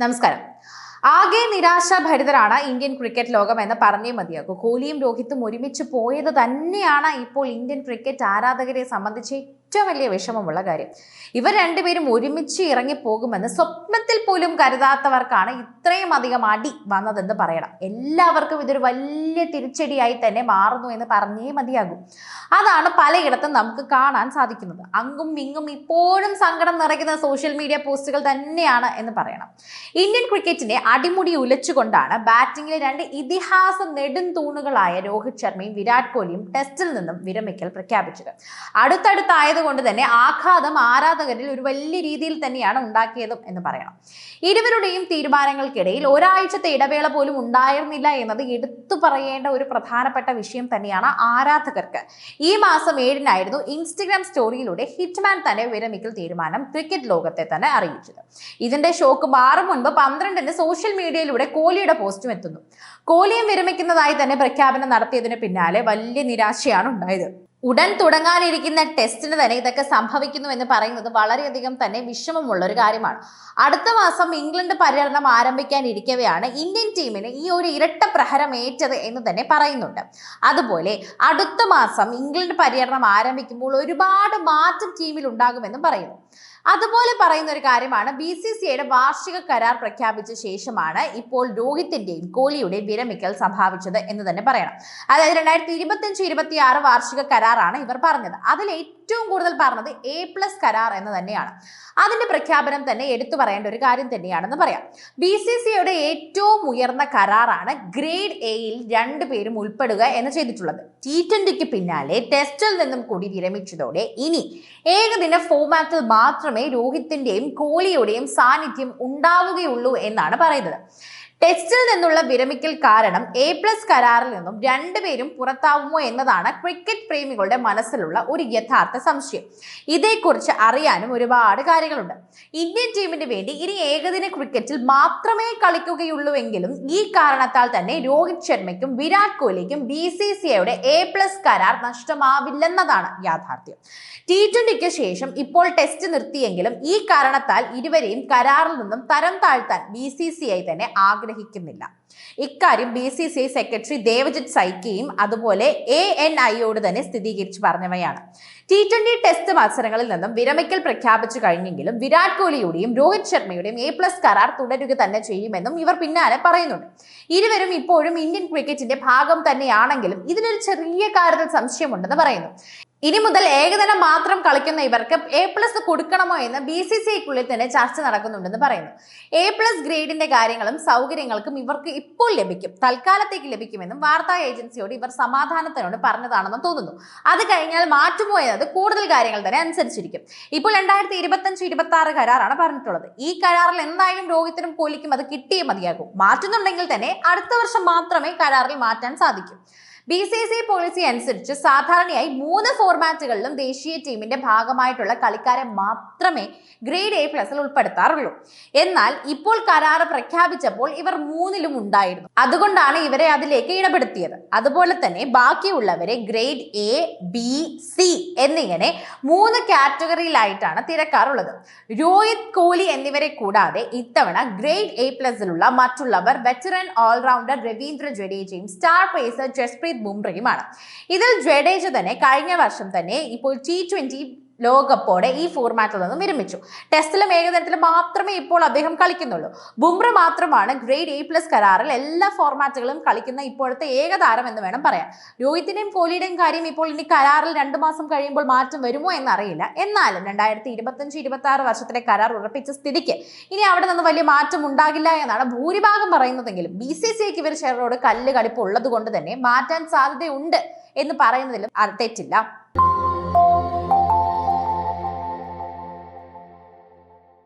നമസ്കാരം. ആകെ നിരാശാഭരിതരാണ് Indian cricket ലോകം എന്ന് പറഞ്ഞേ മതിയാകൂ. കോഹ്ലിയും രോഹിത്തും ഒരുമിച്ച് പോയത് തന്നെയാണ് ഇപ്പോൾ ഇന്ത്യൻ ക്രിക്കറ്റ് ആരാധകരെ സംബന്ധിച്ച് ഏറ്റവും വലിയ വിഷമമുള്ള കാര്യം. ഇവർ രണ്ടുപേരും ഒരുമിച്ച് ഇറങ്ങി പോകുമെന്ന് സ്വപ്നത്തിൽ പോലും കരുതാത്തവർക്കാണ് ഇത്രയും അധികം അടി വന്നതെന്ന് പറയണം. എല്ലാവർക്കും ഇതൊരു വലിയ തിരിച്ചടിയായി തന്നെ മാറുന്നു എന്ന് പറഞ്ഞേ മതിയാകും. അതാണ് പലയിടത്തും നമുക്ക് കാണാൻ സാധിക്കുന്നത്. അങ്ങും ഇങ്ങും ഇപ്പോഴും സങ്കടം നിറയ്ക്കുന്ന സോഷ്യൽ മീഡിയ പോസ്റ്റുകൾ തന്നെയാണ് എന്ന് പറയണം. ഇന്ത്യൻ ക്രിക്കറ്റിനെ അടിമുടി ഉലച്ചുകൊണ്ടാണ് ബാറ്റിംഗിലെ രണ്ട് ഇതിഹാസ നെടുംതൂണുകളായ രോഹിത് ശർമ്മയും വിരാട് കോഹ്ലിയും ടെസ്റ്റിൽ നിന്നും വിരമിക്കൽ പ്രഖ്യാപിച്ചത്. അടുത്തടുത്തായതുകൊണ്ട് തന്നെ ആഘാതം ആരാധകരിൽ ഒരു വലിയ രീതിയിൽ തന്നെയാണ് ഉണ്ടാക്കിയതും എന്ന് പറയണം. ഇരുവരുടെയും തീരുമാനങ്ങൾക്കിടയിൽ ഒരാഴ്ചത്തെ ഇടവേള പോലും ഉണ്ടായിരുന്നില്ല എന്നത് എടുത്തു പറയേണ്ട ഒരു പ്രധാനപ്പെട്ട വിഷയം തന്നെയാണ് ആരാധകർക്ക്. ഈ മാസം ഏഴിനായിരുന്നു ഇൻസ്റ്റഗ്രാം സ്റ്റോറിയിലൂടെ ഹിറ്റ്മാൻ തന്നെ വിരമിക്കൽ തീരുമാനം ക്രിക്കറ്റ് ലോകത്തെ തന്നെ അറിയിച്ചത്. ഇതിന്റെ ഷോക്ക് മാറും മുൻപ് പന്ത്രണ്ടിന് സോഷ്യൽ മീഡിയയിലൂടെ കോഹ്ലിയുടെ പോസ്റ്റും എത്തുന്നു. കോഹ്ലിയും വിരമിക്കുന്നതായി തന്നെ പ്രഖ്യാപനം നടത്തിയതിന് പിന്നാലെ വലിയ നിരാശയാണ് ഉണ്ടായത്. ഉടൻ തുടങ്ങാനിരിക്കുന്ന ടെസ്റ്റിന് തന്നെ ഇതൊക്കെ സംഭവിക്കുന്നു എന്ന് പറയുന്നത് വളരെയധികം തന്നെ വിഷമമുള്ള ഒരു കാര്യമാണ്. അടുത്ത മാസം ഇംഗ്ലണ്ട് പര്യടനം ആരംഭിക്കാനിരിക്കവെയാണ് ഇന്ത്യൻ ടീമിന് ഈ ഒരു ഇരട്ട പ്രഹരം ഏറ്റത് എന്ന് തന്നെ പറയുന്നുണ്ട്. അതുപോലെ അടുത്ത മാസം ഇംഗ്ലണ്ട് പര്യടനം ആരംഭിക്കുമ്പോൾ ഒരുപാട് മാറ്റം ടീമിൽ ഉണ്ടാകുമെന്നും പറയുന്നു. അതുപോലെ പറയുന്ന ഒരു കാര്യമാണ്. ബി സി സി ഐയുടെ വാർഷിക കരാർ പ്രഖ്യാപിച്ച ശേഷമാണ് ഇപ്പോൾ രോഹിത്തിന്റെയും കോഹ്ലിയുടെയും വിരമിക്കൽ സംഭവിച്ചത് എന്ന് തന്നെ പറയണം. അതായത് രണ്ടായിരത്തി ഇരുപത്തിയഞ്ച് ഇരുപത്തി ആറ് വാർഷിക കരാറാണ് ഇവർ പറഞ്ഞത്. അതിൽ ഏറ്റവും കൂടുതൽ പറഞ്ഞത് എ പ്ലസ് കരാർ എന്ന് തന്നെയാണ്. അതിന്റെ പ്രഖ്യാപനം തന്നെ എടുത്തു പറയേണ്ട ഒരു കാര്യം തന്നെയാണെന്ന് പറയാം. ബി സി സിയുടെ ഏറ്റവും ഉയർന്ന കരാറാണ് ഗ്രേഡ് എയിൽ രണ്ടു പേരും ഉൾപ്പെടുക എന്ന് ചെയ്തിട്ടുള്ളത്. ടി ട്വന്റിക്ക് പിന്നാലെ ടെസ്റ്റിൽ നിന്നും കൂടി വിരമിച്ചതോടെ ഇനി ഏകദിന ഫോമാറ്റിൽ മാത്രമേ രോഹിത്തിന്റെയും കോഹ്ലിയുടെയും സാന്നിധ്യം ഉണ്ടാവുകയുള്ളൂ എന്നാണ് പറയുന്നത്. ടെസ്റ്റിൽ നിന്നുള്ള വിരമിക്കൽ കാരണം എ പ്ലസ് കരാറിൽ നിന്നും രണ്ടുപേരും പുറത്താവുമോ എന്നതാണ് ക്രിക്കറ്റ് പ്രേമികളുടെ മനസ്സിലുള്ള ഒരു യഥാർത്ഥ സംശയം. ഇതേക്കുറിച്ച് അറിയാനും ഒരുപാട് കാര്യങ്ങളുണ്ട്. ഇന്ത്യൻ ടീമിന് വേണ്ടി ഇനി ഏകദിന ക്രിക്കറ്റിൽ മാത്രമേ കളിക്കുകയുള്ളൂവെങ്കിലും ഈ കാരണത്താൽ തന്നെ രോഹിത് ശർമ്മയ്ക്കും വിരാട് കോഹ്ലിക്കും ബി സി സി ഐയുടെ എ പ്ലസ് കരാർ നഷ്ടമാവില്ലെന്നതാണ് യാഥാർത്ഥ്യം. ടി ട്വന്റിക്ക് ശേഷം ഇപ്പോൾ ടെസ്റ്റ് നിർത്തിയെങ്കിലും ഈ കാരണത്താൽ ഇരുവരെയും കരാറിൽ നിന്നും തരം താഴ്ത്താൻ ബി സി സി ഐ തന്നെ ആഗ്രഹിക്കുന്നില്ല. ഇക്കാര്യം B C C secretary Devajit സൈക്കിയും അതുപോലെ എ എൻ ഐയോട് തന്നെ സ്ഥിരീകരിച്ചു പറഞ്ഞവയാണ്. ടി ട്വന്റി ടെസ്റ്റ് മത്സരങ്ങളിൽ നിന്നും വിരമിക്കൽ പ്രഖ്യാപിച്ചു കഴിഞ്ഞെങ്കിലും വിരാട് കോഹ്ലിയുടെയും രോഹിത് ശർമ്മയുടെയും എ പ്ലസ് കരാർ തുടരുക തന്നെ ചെയ്യുമെന്നും ഇവർ പിന്നാലെ പറയുന്നുണ്ട്. ഇരുവരും ഇപ്പോഴും ഇന്ത്യൻ ക്രിക്കറ്റിന്റെ ഭാഗം തന്നെയാണെങ്കിലും ഇതിനൊരു ചെറിയ കാര്യത്തിൽ സംശയമുണ്ടെന്ന് പറയുന്നു. ഇനി മുതൽ ഏകദിനം മാത്രം കളിക്കുന്ന ഇവർക്ക് എ പ്ലസ് കൊടുക്കണമോ എന്ന് ബി സി സി ഐക്കുള്ളിൽ തന്നെ ചർച്ച നടക്കുന്നുണ്ടെന്ന് പറയുന്നു. എ പ്ലസ് ഗ്രേഡിന്റെ കാര്യങ്ങളും സൗകര്യങ്ങൾക്കും ഇവർക്ക് ഇപ്പോൾ ലഭിക്കും. തൽക്കാലത്തേക്ക് ലഭിക്കുമെന്നും വാർത്താ ഏജൻസിയോട് ഇവർ സമാധാനത്തിനോട് പറഞ്ഞതാണെന്ന് തോന്നുന്നു. അത് കഴിഞ്ഞാൽ മാറ്റുമോ എന്നത് കൂടുതൽ കാര്യങ്ങൾ തന്നെ അനുസരിച്ചിരിക്കും. ഇപ്പോൾ രണ്ടായിരത്തി ഇരുപത്തഞ്ച് ഇരുപത്തി ആറ് കരാറാണ് പറഞ്ഞിട്ടുള്ളത്. ഈ കരാറിൽ എന്തായാലും രോഹിത്തിനും കോഹ്ലിക്കും അത് കിട്ടിയേ മതിയാകും. മാറ്റുന്നുണ്ടെങ്കിൽ തന്നെ അടുത്ത വർഷം മാത്രമേ കരാറിൽ മാറ്റാൻ സാധിക്കൂ. ബി സി സി പോളിസി അനുസരിച്ച് സാധാരണയായി മൂന്ന് ഫോർമാറ്റുകളിലും ദേശീയ ടീമിന്റെ ഭാഗമായിട്ടുള്ള കളിക്കാരെ മാത്രമേ ഗ്രേഡ് എ പ്ലസിൽ ഉൾപ്പെടുത്താറുള്ളൂ. എന്നാൽ ഇപ്പോൾ കരാർ പ്രഖ്യാപിച്ചപ്പോൾ ഇവർ മൂന്നിലും ഉണ്ടായിരുന്നു. അതുകൊണ്ടാണ് ഇവരെ അതിലേക്ക് ഇടപെടുത്തിയത്. അതുപോലെ തന്നെ ബാക്കിയുള്ളവരെ ഗ്രേഡ് എ ബി സി എന്നിങ്ങനെ മൂന്ന് കാറ്റഗറിയിലായിട്ടാണ് തിരക്കാറുള്ളത്. രോഹിത് കോഹ്ലി എന്നിവരെ കൂടാതെ ഇത്തവണ ഗ്രേഡ് എ പ്ലസിലുള്ള മറ്റുള്ളവർ വെറ്ററൻ ഓൾറൗണ്ടർ രവീന്ദ്ര ജഡേജയും സ്റ്റാർ പേസർ ജസ്പ്രീത് ബുംറയുമാണ്. ഇതിൽ ജഡേജ തന്നെ കഴിഞ്ഞ വർഷം തന്നെ ഇപ്പോൾ ടി ട്വന്റി ലോകകപ്പോടെ ഈ ഫോർമാറ്റിൽ നിന്നും വിരമിച്ചു. ടെസ്റ്റിലും ഏകദിനത്തിലും മാത്രമേ ഇപ്പോൾ അദ്ദേഹം കളിക്കുന്നുള്ളൂ. ബുംറ മാത്രമാണ് ഗ്രേഡ് എ പ്ലസ് കരാറിൽ എല്ലാ ഫോർമാറ്റുകളും കളിക്കുന്ന ഇപ്പോഴത്തെ ഏകതാരം എന്ന് വേണം പറയാൻ. രോഹിത്തിന്റെയും കോഹ്ലിയുടെയും കാര്യം ഇപ്പോൾ ഇനി കരാറിൽ രണ്ട് മാസം കഴിയുമ്പോൾ മാറ്റം വരുമോ എന്നറിയില്ല. എന്നാലും രണ്ടായിരത്തി ഇരുപത്തഞ്ച് ഇരുപത്തി ആറ് വർഷത്തിലെ കരാർ ഉറപ്പിച്ച സ്ഥിതിക്ക് ഇനി അവിടെ നിന്ന് വലിയ മാറ്റം ഉണ്ടാകില്ല എന്നാണ് ഭൂരിഭാഗം പറയുന്നതെങ്കിലും ബി സി സി ഐക്ക് ഇവർ ഷെയറോട് കല്ല് കളിപ്പ് ഉള്ളത് കൊണ്ട് തന്നെ മാറ്റാൻ സാധ്യതയുണ്ട് എന്ന് പറയുന്നതിലും തെറ്റില്ല.